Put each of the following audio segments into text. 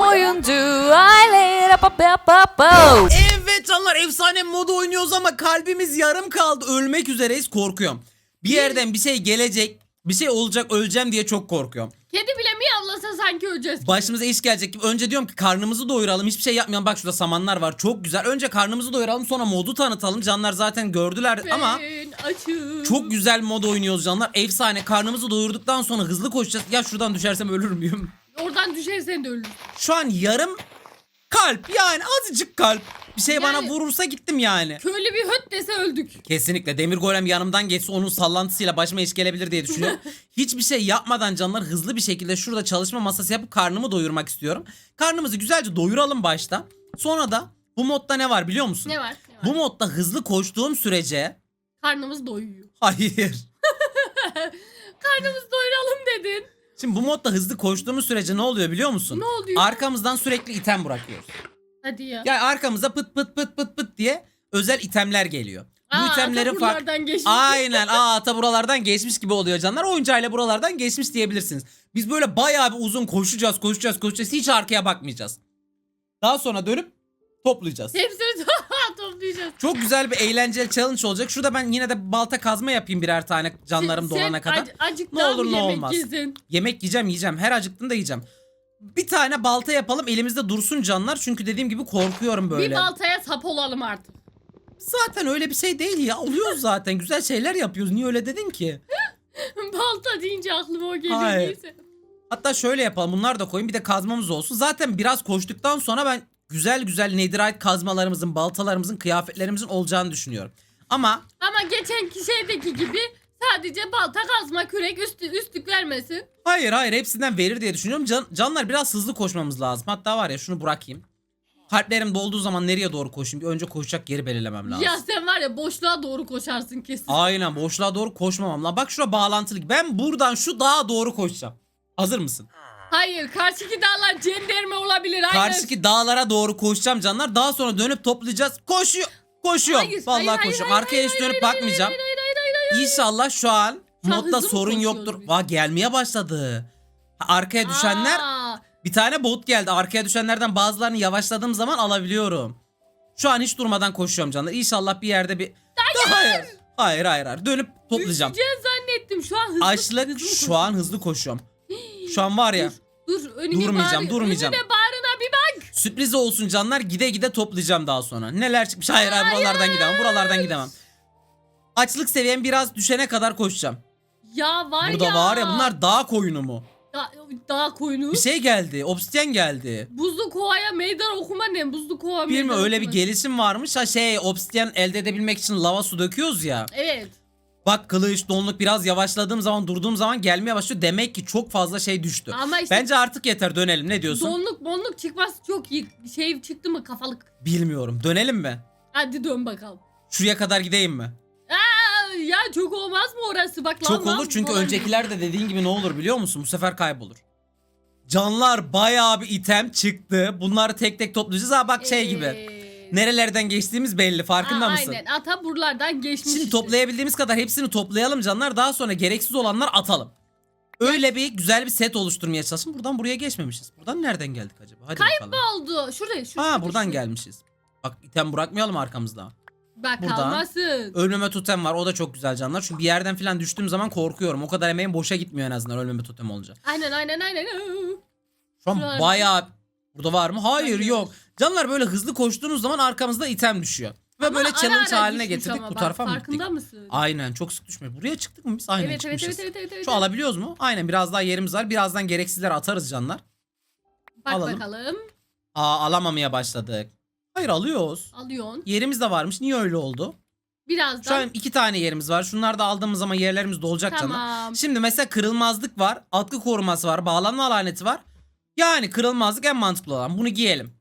oyuncu aile rap rap rap rap rap. Evet canlar efsane modu oynuyoruz ama kalbimiz yarım kaldı. Ölmek üzereyiz korkuyorum. Bir yerden bir şey gelecek, bir şey olacak öleceğim diye çok korkuyorum. Kedi bile miyavlasa sanki öleceğiz. gibi. Başımıza iş gelecek gibi. Önce diyorum ki karnımızı doyuralım. Hiçbir şey yapmayalım. Bak şurada samanlar var. Çok güzel. Önce karnımızı doyuralım sonra modu tanıtalım. Canlar zaten gördüler ama Ben açım. çok güzel mod oynuyoruz canlar. Efsane. Karnımızı doyurduktan sonra hızlı koşacağız. Ya şuradan düşersem ölür müyüm? Oradan düşersen de ölürsün. Şu an yarım kalp yani azıcık kalp. Bir şey bana Yani- vurursa gittim yani. Köylü bir höt dese öldük. Kesinlikle demir golem yanımdan geçse onun sallantısıyla başıma iş gelebilir diye düşünüyorum. Hiçbir şey yapmadan canlar hızlı bir şekilde şurada çalışma masası yapıp karnımı doyurmak istiyorum. Karnımızı güzelce doyuralım başta. Sonra da bu modda ne var biliyor musun? Ne var? Ne var? Bu modda hızlı koştuğum sürece Karnımız doyuyor. hayır. Karnımızı doyuralım dedin. Şimdi bu modda hızlı koştuğumuz sürece ne oluyor biliyor musun? Ne oluyor? Arkamızdan sürekli item bırakıyoruz. Hadi ya. Yani arkamıza pıt pıt pıt pıt pıt diye özel itemler geliyor. Bu Aa, itemlerin ata fark buralardan geçmiş. Aynen. Aa ata buralardan geçmiş gibi oluyor canlar. Oyuncağıyla buralardan geçmiş diyebilirsiniz. Biz böyle bayağı bir uzun koşacağız, koşacağız, koşacağız. Hiç arkaya bakmayacağız. Daha sonra dönüp toplayacağız. Hepsini toplayacağız. Çok güzel bir eğlenceli challenge olacak. Şurada ben yine de balta kazma yapayım birer tane canlarım Sen- dolana sen kadar. ac- acık Ne daha olur mı ne yemek olmaz. yesin? Yemek yiyeceğim yiyeceğim. Her acıktığımda yiyeceğim. Bir tane balta yapalım elimizde dursun canlar. Çünkü dediğim gibi korkuyorum böyle. Bir baltaya sap olalım artık. Zaten öyle bir şey değil ya. Oluyoruz zaten. Güzel şeyler yapıyoruz. Niye öyle dedin ki? Balta deyince aklıma o geliyor Hayır. neyse. Hatta şöyle yapalım. Bunlar da koyun. Bir de kazmamız olsun. Zaten biraz koştuktan sonra ben güzel güzel netherite kazmalarımızın, baltalarımızın, kıyafetlerimizin olacağını düşünüyorum. Ama Ama geçenki şeydeki gibi sadece balta kazma kürek üstü, üstlük vermesin. hayır hayır hepsinden verir diye düşünüyorum. Can- canlar biraz hızlı koşmamız lazım. Hatta var ya şunu bırakayım. Kalplerim dolduğu zaman nereye doğru koşayım? Bir önce koşacak yeri belirlemem lazım. Ya sen var ya boşluğa doğru koşarsın kesin. Aynen boşluğa doğru koşmamam lazım. Bak şura bağlantılı. Ben buradan şu dağa doğru koşacağım. Hazır mısın? Hayır karşıki dağlar cenderme olabilir. Hayır. Karşıki dağlara doğru koşacağım canlar. Daha sonra dönüp toplayacağız. Koşuyor. Koşuyorum. Hayır, Vallahi hayır, hayır, koşuyorum. hayır, Arkaya hiç hayır, dönüp hayır, bakmayacağım. hayır, hayır, hayır, hayır, hayır. İnşallah şu an modda sorun yoktur. Va gelmeye başladı. Arkaya düşenler Aa, bir tane bot geldi. Arkaya düşenlerden bazılarını yavaşladığım zaman alabiliyorum. Şu an hiç durmadan koşuyorum canlar. İnşallah bir yerde bir Hayır. Hayır hayır hayır. Dönüp toplayacağım. düşeceğiz zannettim şu an hızlı. Açlık hızlı şu an hızlı koşuyorum. Şu an var ya. Dur önüne Durmayacağım, bağır- durmayacağım. Önüne bağrına bir bak. Sürpriz olsun canlar gide gide toplayacağım daha sonra. Neler çıkmış? Hayır hayır buralardan gidemem. Buralardan gidemem. Açlık seviyem biraz düşene kadar koşacağım. Ya var Burada ya. var ya bunlar dağ koyunu mu? Da, dağ koyunu. Bir şey geldi. Obsidyen geldi. Buzlu kovaya meydan okuma ne? Buzlu kova Bilmiyorum meydan öyle bir okuma. gelişim varmış. Ha şey obsidyen elde edebilmek için lava su döküyoruz ya. Evet. Bak kılıç, donluk biraz yavaşladığım zaman durduğum zaman gelmeye başlıyor. Demek ki çok fazla şey düştü. Ama işte Bence artık yeter dönelim. Ne diyorsun? donluk monluk çıkması çok iyi. Şey çıktı mı kafalık. Bilmiyorum. Dönelim mi? Hadi dön bakalım. Şuraya kadar gideyim mi? Aa, ya çok olmaz mı orası? Bak Çok lan, olur çünkü lan- öncekiler de dediğin gibi ne olur biliyor musun? Bu sefer kaybolur. Canlar bayağı bir item çıktı. Bunları tek tek toplayacağız. Ha bak şey gibi. Nerelerden geçtiğimiz belli. Farkında aa, mısın? Aynen ata buralardan geçmiş. Şimdi işte. toplayabildiğimiz kadar hepsini toplayalım canlar. Daha sonra gereksiz olanlar atalım. Öyle bir güzel bir set oluşturmaya çalışın. Buradan buraya geçmemişiz. Buradan nereden geldik acaba? Hadi bakalım. oldu. Şuraya şu. Ha şurada, buradan şu. gelmişiz. Bak item bırakmayalım arkamızda. Bak Buradan. kalmasın. Ölmeme totem var. O da çok güzel canlar. Çünkü bir yerden falan düştüğüm zaman korkuyorum. O kadar emeğim boşa gitmiyor en azından ölmeme totem olunca. Aynen aynen aynen. Şu an bayağı... Burada var mı? Hayır Hayır. yok. Canlar böyle hızlı koştuğunuz zaman arkamızda item düşüyor. Ve Ama böyle ara challenge ara haline getirdik. ama Bu bak, tarafa mı gittik? Farkında mısın? Aynen çok sık düşmüyor. Buraya çıktık mı biz? Aynen evet, çıkmışız. evet, evet, evet, Şu evet. alabiliyoruz mu? Aynen biraz daha yerimiz var. Birazdan gereksizleri atarız canlar. Bak alalım. bakalım. Aa alamamaya başladık. Hayır alıyoruz. Alıyorsun. Yerimiz de varmış. Niye öyle oldu? Birazdan. Şu an iki tane yerimiz var. Şunları da aldığımız zaman yerlerimiz dolacak. Tamam. Şimdi mesela kırılmazlık var. Atkı koruması var. Bağlanma alaneti var. Yani kırılmazlık en mantıklı olan. Bunu giyelim.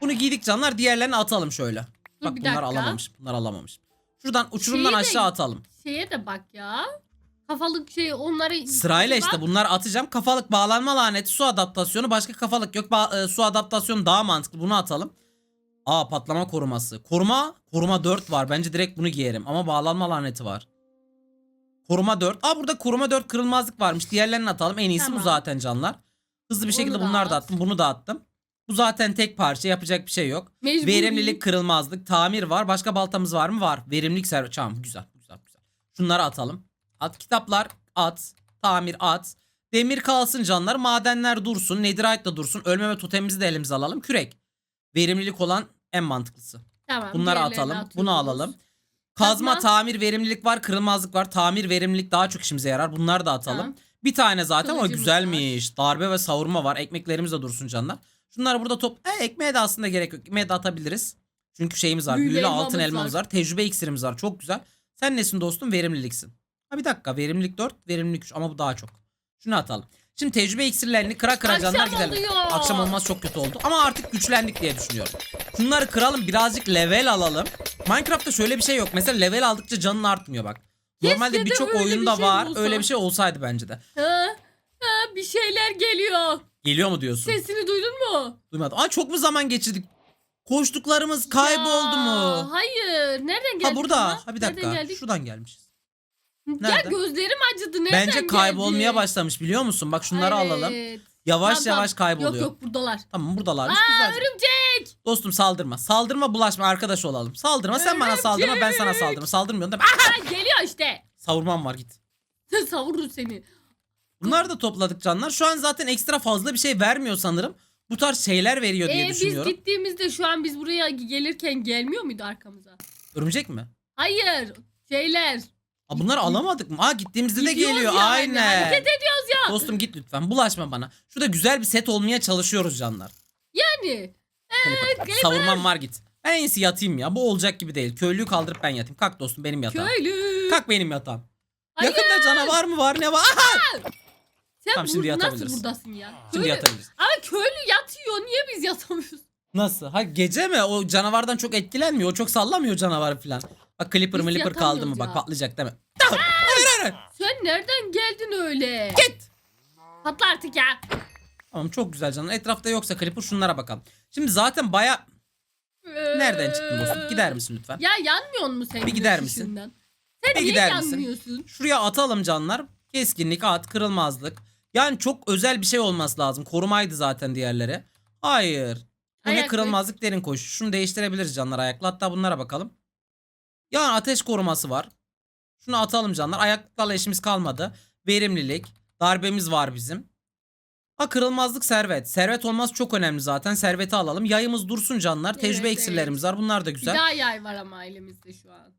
Bunu giydik canlar. Diğerlerini atalım şöyle. Dur Bak bir bunlar dakika. alamamış. Bunlar alamamış. Şuradan uçurumdan Şeyi de- aşağı atalım. Şeye de bak ya. Kafalık şey onları... Sırayla işte Bak. bunları atacağım. Kafalık bağlanma laneti su adaptasyonu. Başka kafalık yok. Ba- e, su adaptasyonu daha mantıklı. Bunu atalım. Aa patlama koruması. Koruma. Koruma 4 var. Bence direkt bunu giyerim. Ama bağlanma laneti var. Koruma 4. Aa burada koruma 4 kırılmazlık varmış. Diğerlerini atalım. En iyisi bu Tamam. zaten canlar. Hızlı bir Onu şekilde da bunlar da at. attım. Bunu da attım. Bu zaten tek parça yapacak bir şey yok. Mecburi. Verimlilik, kırılmazlık, tamir var. Başka baltamız var mı? Var. Verimlilik servis. Tamam güzel güzel güzel. Şunları atalım. At kitaplar at. Tamir at. Demir kalsın canlar. Madenler dursun. Netherite da dursun. Ölmeme totemimizi de elimize alalım. Kürek. Verimlilik olan en mantıklısı. Tamam, Bunları diğerlerini atalım. atıyoruz. Bunu alalım. Kazma, Kazma. tamir, verimlilik var. Kırılmazlık var. Tamir, verimlilik daha çok işimize yarar. Bunları da atalım. Tamam. Bir tane zaten ama Kılıcımız güzelmiş. Darbe ve savurma var. Ekmeklerimiz de dursun canlar. Şunları burada top... E, ekmeğe de aslında gerek yok. Ekmeğe de atabiliriz. Çünkü şeyimiz var. Büyülü Büyülü altın elmamız var. var. Tecrübe iksirimiz var. Çok güzel. Sen nesin dostum? Verimliliksin. Ha bir dakika. Verimlilik 4, verimlilik 3 ama bu daha çok. Şunu atalım. Şimdi tecrübe iksirlerini kıra kıra Akşam canlar gidelim. oluyor. Akşam olmaz çok kötü oldu. Ama artık güçlendik diye düşünüyorum. Şunları kıralım birazcık level alalım. Minecraft'ta şöyle bir şey yok. Mesela level aldıkça canın artmıyor bak. Normalde birçok öyle bir oyunda şey var. olsa. Öyle bir şey olsaydı bence de. Ha, ha, bir şeyler geliyor. Geliyor mu diyorsun? Sesini duydun mu? Duymadım. Aa çok mu zaman geçirdik? Koştuklarımız kayboldu Ya, mu? Hayır. Nereden geldik? Ha burada. ama? Ha bir Nereden dakika. geldik? Şuradan gelmişiz. Ya Nerede? gözlerim acıdı. Nereden Bence geldik? kaybolmaya başlamış biliyor musun? Bak şunları Evet. alalım. Yavaş Tamam, tamam. yavaş kayboluyor. Yok yok buradalar. Tamam buradalar. Aa Güzel. örümcek. Dostum saldırma. Saldırma bulaşma arkadaş olalım. Saldırma sen bana saldırma ben sana Örümcek. saldırma. Saldırmıyorsun değil mi? Ah! Ha, geliyor işte. Savurmam var git. Savurur seni. Bunları da topladık canlar. Şu an zaten ekstra fazla bir şey vermiyor sanırım. Bu tarz şeyler veriyor diye Ee, biz düşünüyorum. gittiğimizde şu an biz buraya gelirken gelmiyor muydu arkamıza? Örümcek mi? Hayır. Şeyler. Aa, bunları alamadık mı? Aa gittiğimizde de Gidiyoruz geliyor. yani. Aynen. Hareket ediyoruz ya. Dostum git lütfen. Bulaşma bana. Şurada güzel bir set olmaya çalışıyoruz canlar. Yani. Clipper. Savurmam var git. Ben en iyisi yatayım ya. Bu olacak gibi değil. Köylüyü kaldırıp ben yatayım. Kalk dostum benim yatağım. Köylü. Kalk benim yatağım. Hayır. Yakında canavar mı var ne var? Aha! Sen Tamam, şimdi bur- nasıl yatabiliriz. buradasın ya? Şimdi Köylü- yatabiliriz. Ama köylü yatıyor. Niye biz yatamıyoruz? Nasıl? Ha gece mi? O canavardan çok etkilenmiyor. O çok sallamıyor canavarı falan. Bak Clipper Biz Clipper kaldı mı? yatamıyoruz Bak ya. patlayacak değil mi? Tamam. Hayır hayır hayır. Sen nereden geldin öyle? Git. Patla artık ya. Tamam çok güzel canım. Etrafta yoksa Clipper şunlara bakalım. Şimdi zaten baya... Nereden çıktın dostum? Gider misin lütfen? Ya yanmıyor mu sen? Bir gider misin? Sen Bir niye gider misin? yanmıyorsun? Şuraya atalım canlar. Keskinlik, at, kırılmazlık. Yani çok özel bir şey olması lazım. Korumaydı zaten diğerleri. Hayır. Bu ne Ayak kırılmazlık derin koş. Şunu değiştirebiliriz canlar ayakla. Hatta bunlara bakalım. Yani ateş koruması var. Şunu atalım canlar. Ayaklarla işimiz kalmadı. Verimlilik. Darbemiz var bizim. Ha kırılmazlık servet. Servet olmaz çok önemli zaten. Serveti alalım. Yayımız dursun canlar. Tecrübe Evet, iksirlerimiz var. Bunlar da Bir güzel. daha yay var ama elimizde şu an.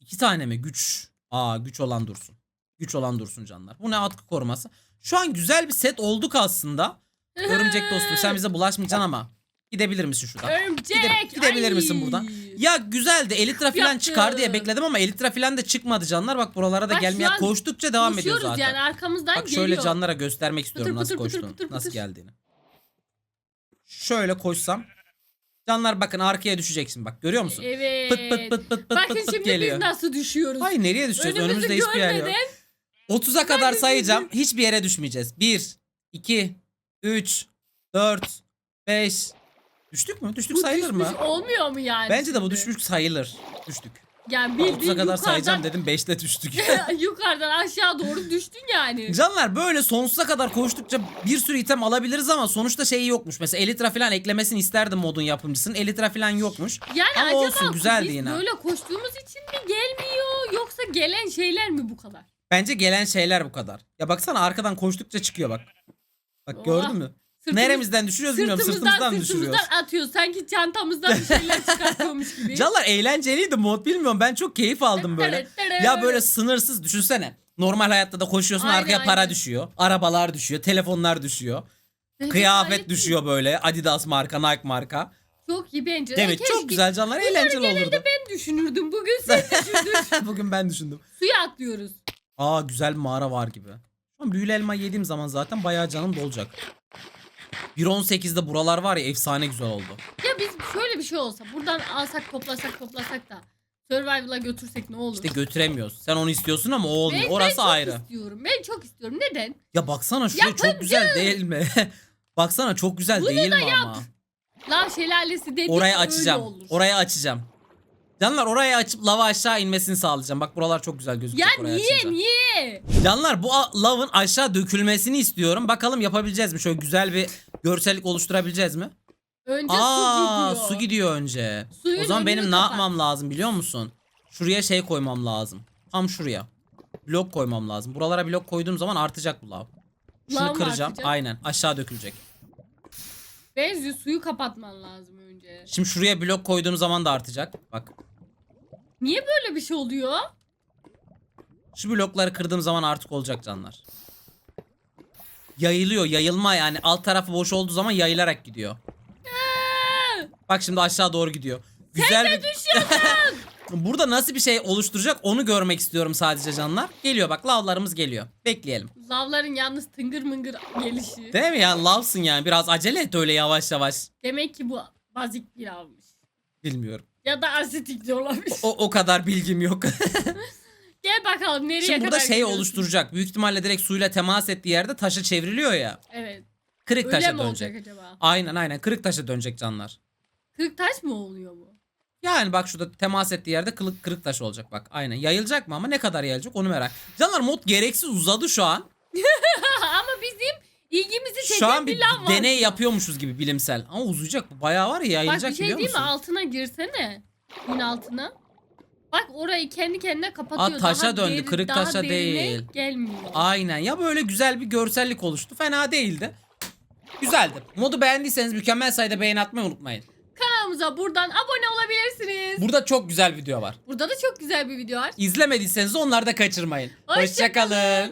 İki tane mi? Güç. Aa güç olan dursun. Güç olan dursun canlar. Bu ne atkı koruması. Şu an güzel bir set olduk aslında. Örümcek dostum sen bize bulaşmayacaksın ama. Gidebilir misin şuradan? Örümcek. Gide- gidebilir ay. misin buradan? Ya güzel de elitra falan Yaptım. çıkar diye bekledim ama elitra falan da çıkmadı canlar. Bak buralara da Bak şu gelmeye an koştukça devam ediyor zaten. yani arkamızdan Bak geliyor. şöyle canlara göstermek istiyorum Pıtır nasıl pıtır pıtır koştuğunu. pıtır Nasıl pıtır. geldiğini. Şöyle koşsam. Canlar bakın arkaya düşeceksin bak görüyor musun? Evet. Pıt pıt pıt pıt pıt Bakın pıt pıt şimdi geliyor. biz nasıl düşüyoruz. Hayır nereye düşeceğiz? Önümüzde hiçbir yer yok. Görmeden 30'a kadar sayacağım. Hiçbir yere düşmeyeceğiz. 1, 2, 3, 4, 5. Düştük mü? Düştük bu sayılır düşmüş mı? olmuyor mu yani? Bence de bu şimdi? düşmüş sayılır. Düştük. Yani bildiğin 30'a kadar sayacağım yukarıdan- dedim 5'te düştük. yukarıdan aşağı doğru düştün yani. Canlar böyle sonsuza kadar koştukça bir sürü item alabiliriz ama sonuçta şeyi yokmuş. Mesela Elytra falan eklemesini isterdim modun yapımcısının. Elytra falan yokmuş. Yani Ama acaba olsun, güzeldi biz yine. böyle koştuğumuz için mi gelmiyor yoksa gelen şeyler mi bu kadar? Bence gelen şeyler bu kadar. Ya baksana arkadan koştukça çıkıyor bak. Bak Oha. gördün mü? Sırtımız- Neremizden düşürüyoruz bilmiyorum. Sırtımızdan mı düşürüyoruz? sırtımızdan atıyoruz. Sanki çantamızdan bir şeyler çıkartıyormuş gibi. Canlar eğlenceliydi mod bilmiyorum. Ben çok keyif aldım böyle. Ya böyle sınırsız düşünsene. Normal hayatta da koşuyorsun Aynen, arkaya para aynen. düşüyor. Arabalar düşüyor. Telefonlar düşüyor. Bence Kıyafet gayet düşüyor böyle. Adidas marka, Nike marka. iyi. Çok iyi bence. Mi? Keşke Çok güzel canlar. bunları Eğlenceli genelde olurdu. ben düşünürdüm. Bugün sen düşündün. Bugün ben düşündüm. Suya atlıyoruz. Aa güzel bir mağara var gibi. Şu an büyülü elma yediğim zaman zaten bayağı canım dolacak. 1.18'de buralar var ya efsane güzel oldu. Ya biz şöyle bir şey olsa buradan alsak toplasak toplasak da Survival'a götürsek ne olur? İşte götüremiyoruz. Sen onu istiyorsun ama o ben, olmuyor. ben Orası çok ayrı. istiyorum. Ben çok istiyorum. Neden? Ya baksana şuraya çok güzel değil mi? baksana çok güzel Bunu değil da mi yap. ama? Lav şelalesi dediğin Orayı öyle açacağım. olur. Orayı açacağım. Canlar oraya açıp lava aşağı inmesini sağlayacağım. Bak buralar çok güzel gözükecek Ya niye açınca. niye? Canlar bu lavın aşağı dökülmesini istiyorum. Bakalım yapabileceğiz mi? Şöyle güzel bir görsellik oluşturabileceğiz mi? Önce Aa su gidiyor. su gidiyor önce. Suyun o zaman benim ne yapmam lazım biliyor musun? Şuraya şey koymam lazım. Tam şuraya. Blok koymam lazım. Buralara blok koyduğum zaman artacak bu lav. Şunu Lav kıracağım. artacak? Aynen. Aşağı dökülecek. Benzi suyu kapatman lazım önce. Şimdi şuraya blok koyduğum zaman da artacak. Bak. Niye böyle bir şey oluyor? Şu blokları kırdığım zaman artık olacak canlar. Yayılıyor. Yayılma yani. Alt tarafı boş olduğu zaman yayılarak gidiyor. Bak şimdi aşağı doğru gidiyor. Güzel bir... Burada nasıl bir şey oluşturacak onu görmek istiyorum sadece canlar. Geliyor bak lavlarımız geliyor. Bekleyelim. Lavların yalnız tıngır mıngır gelişi. Değil mi ya lavsın yani biraz acele et öyle yavaş yavaş. Demek ki bu bazik bir lavmış. Bilmiyorum. Ya da asitik de olabilir. O, o kadar bilgim yok. Gel bakalım nereye Şimdi burada kadar şey gidiyorsun? oluşturacak. Büyük ihtimalle direkt suyla temas ettiği yerde taşı çevriliyor ya. Evet. Kırık Öyle taşa mi dönecek. olacak acaba? Aynen aynen kırık taşa dönecek canlar. Kırık taş mı oluyor bu? Yani bak şurada temas ettiği yerde kılık kırık taş olacak bak. Aynen. Yayılacak mı ama ne kadar yayılacak onu merak. Canlar mod gereksiz uzadı şu an. Ama bizim ilgimizi çeken Şu an bir lav var. deney yapıyormuşuz gibi bilimsel. Ama uzayacak bu. Bayağı var ya Bak yayılacak bir şey biliyor değil mi? musun? Altına girsene. Suyun altına. Bak orayı kendi kendine kapatıyor. Aa, taşa Daha döndü, kırık daha taşa derine değil. Gelmiyor. Aynen. Ya böyle güzel bir görsellik oluştu. Fena değildi. Güzeldi. Modu beğendiyseniz mükemmel sayıda beğeni atmayı unutmayın. Kanalımıza buradan abone olabilirsiniz. Burada çok güzel video var. Burada da çok güzel bir video var. İzlemediyseniz onları da kaçırmayın. Hoşça Hoşçakalın.